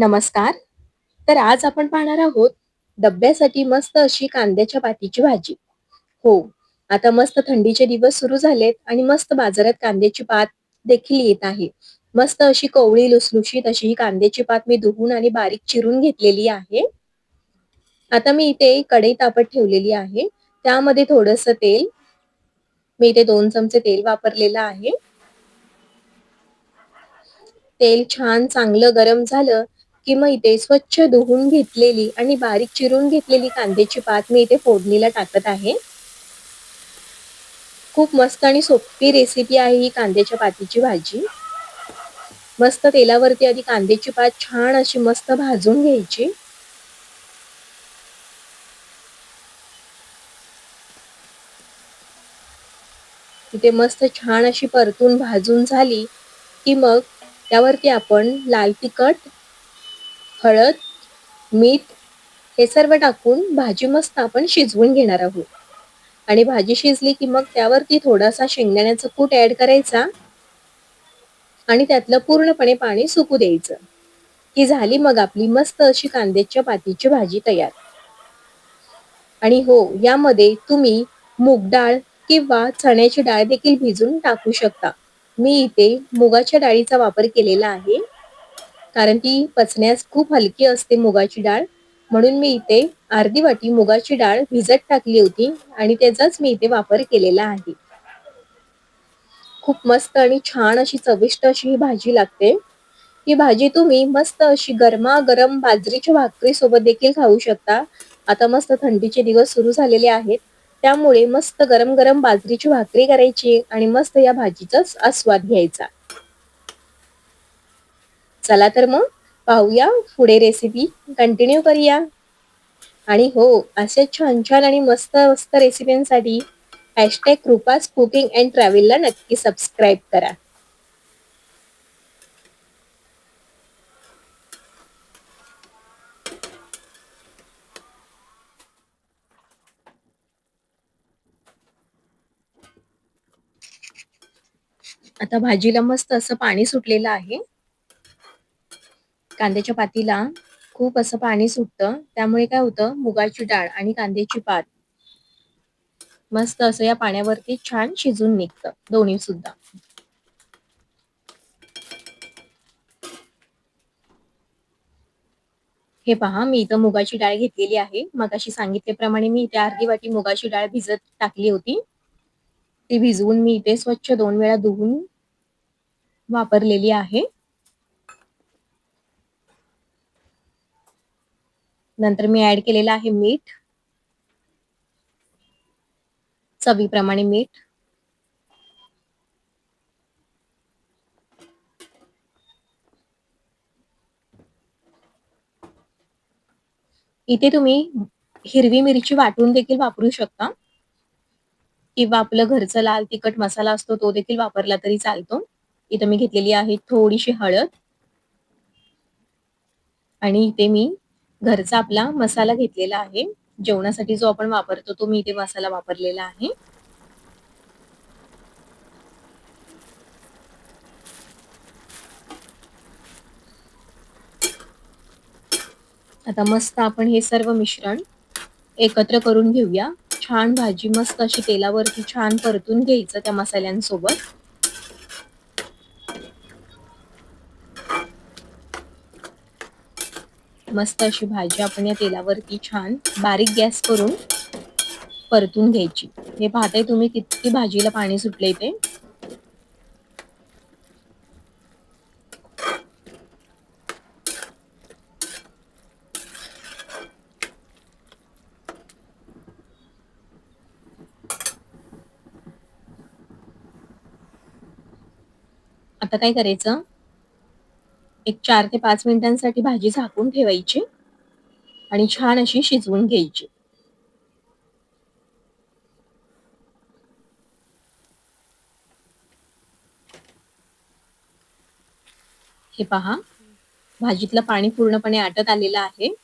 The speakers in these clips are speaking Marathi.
नमस्कार. तर आज आपण पाहणार आहोत डब्यासाठी मस्त अशी कांद्याच्या पातीची भाजी. हो आता मस्त थंडीचे दिवस सुरू झालेत आणि मस्त बाजारात कांद्याची पात देखील येत आहे. मस्त अशी कवळी लुसलुशीत अशी ही कांद्याची पात मी धुवून आणि बारीक चिरून घेतलेली आहे. आता मी इथे कढई तापत ठेवलेली आहे. त्यामध्ये थोडस तेल मी इथे दोन चमचे तेल वापरलेलं आहे. तेल छान चांगलं गरम झालं की मग इथे स्वच्छ धुवून घेतलेली आणि बारीक चिरून घेतलेली कांद्याची पात मी इथे फोडणीला टाकत आहे. खूप मस्त आणि सोपी रेसिपी आहे ही कांद्याच्या पातीची भाजी. मस्त तेलावरती आधी कांद्याची पात छान अशी मस्त भाजून घ्यायची. इथे मस्त छान अशी परतून भाजून झाली की मग त्यावरती आपण लाल तिखट हळद मीठ हे सर्व टाकून भाजी मस्त आपण शिजवून घेणार आहोत. आणि भाजी शिजली की मग त्यावरती थोडासा शेंगदाण्याचा कूट ऍड करायचा आणि त्यातलं पूर्णपणे पाणी सुकू द्यायचं. ही झाली मग आपली मस्त अशी कांद्याच्या पातीची भाजी तयार. आणि हो यामध्ये तुम्ही मूग डाळ किंवा चण्याची डाळ देखील भिजून टाकू शकता. मी इथे मुगाच्या डाळीचा वापर केलेला आहे. कारण ती पचण्यास खूप हलकी असते मुगाची डाळ. म्हणून मी इथे अर्धी वाटी मुगाची डाळ भिजत टाकली होती आणि त्याचाच मी इथे वापर केलेला आहे. खूप मस्त आणि छान अशी चविष्ट अशी ही भाजी लागते. ही भाजी तुम्ही मस्त अशी गरमागरम बाजरीच्या भाकरी सोबत देखील खाऊ शकता. आता मस्त थंडीचे दिवस सुरू झालेले आहेत. त्यामुळे मस्त गरम गरम बाजरीची भाकरी करायची आणि मस्त या भाजीचाच आस्वाद घ्यायचा. चला तर मग पाहूया पुढे रेसिपी कंटिन्यू करूया. आणि हो असे छान छान आणि मस्त मस्त रेसिपींसाठी हॅशटॅग कृपास कुकिंग अँड ट्रॅव्हलला नक्की सबस्क्राईब करा. आता भाजीला मस्त असं पाणी सुटलेलं आहे. कांद्याच्या पातीला खूप असं पाणी सुटतं. त्यामुळे काय होतं मुगाची डाळ आणि कांद्याची पात मस्त असं या पाण्यावरती छान शिजून निघतं दोन्ही सुद्धा. हे पहा मी इथं मुगाची डाळ घेतलेली आहे. मग अशी सांगितल्याप्रमाणे मी इथे अर्धी वाटी मुगाची डाळ भिजत टाकली होती. ती भिजवून मी इथे स्वच्छ दोन वेळा धुवून वापरलेली आहे. नंतर मी ऍड केलेलं आहे मीठ. चवीप्रमाणे मीठ. इथे तुम्ही हिरवी मिरची वाटून देखील वापरू शकता. किंवा आपलं घरचं लाल तिखट मसाला असतो तो देखील वापरला तरी चालतो. इथं मी घेतलेली आहे थोडीशी हळद. आणि इथे मी घरचा आपला मसाला घेतलेला आहे. जेवणासाठी जो आपण वापरतो तो मी इथे मसाला वापरलेला आहे. आता मस्त आपण हे सर्व मिश्रण एकत्र करून घेऊया. छान भाजी मस्त अशी तेलावरती छान परतून घ्यायचं त्या मसाल्यांसोबत. मस्त अशी भाजी आपण या तेलावरती छान बारीक गॅस करून परतून घ्यायची. हे पाहताय तुम्ही किती भाजीला पाणी सुटले ते. आता काय करायचं? एक चार ते पाच मिनिटांसाठी भाजी झाकून ठेवायची आणि छान अशी शिजवून घ्यायची. हे पहा भाजीतलं पाणी पूर्णपणे आटत आलेलं आहे.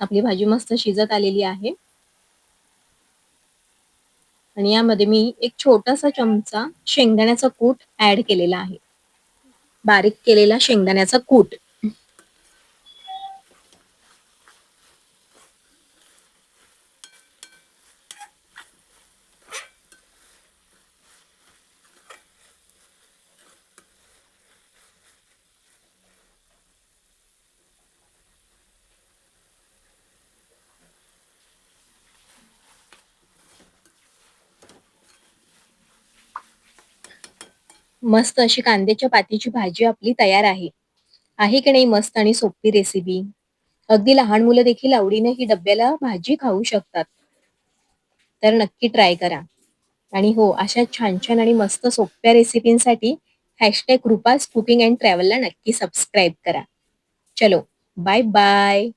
आपली भाजी मस्त शिजत आलेली आहे. आणि यामध्ये मी एक छोटासा चमचा शेंगदाण्याचा कूट ऍड केलेला आहे. बारीक केलेला शेंगदाण्याचा कूट. मस्त अशी कांद्याच्या पातीची भाजी आपली तयार आहे. आहे की नाही मस्त आणि सोपी रेसिपी अगदी लहान मुलं देखील आवडीने ही डब्याला भाजी खाऊ शकतात. तर नक्की ट्राय करा. आणि हो अशा छान छान आणि मस्त सोप्या रेसिपींसाठी हॅशटॅग रुपास कुकिंग अँड ट्रॅव्हलला नक्की सबस्क्राईब करा. चलो बाय बाय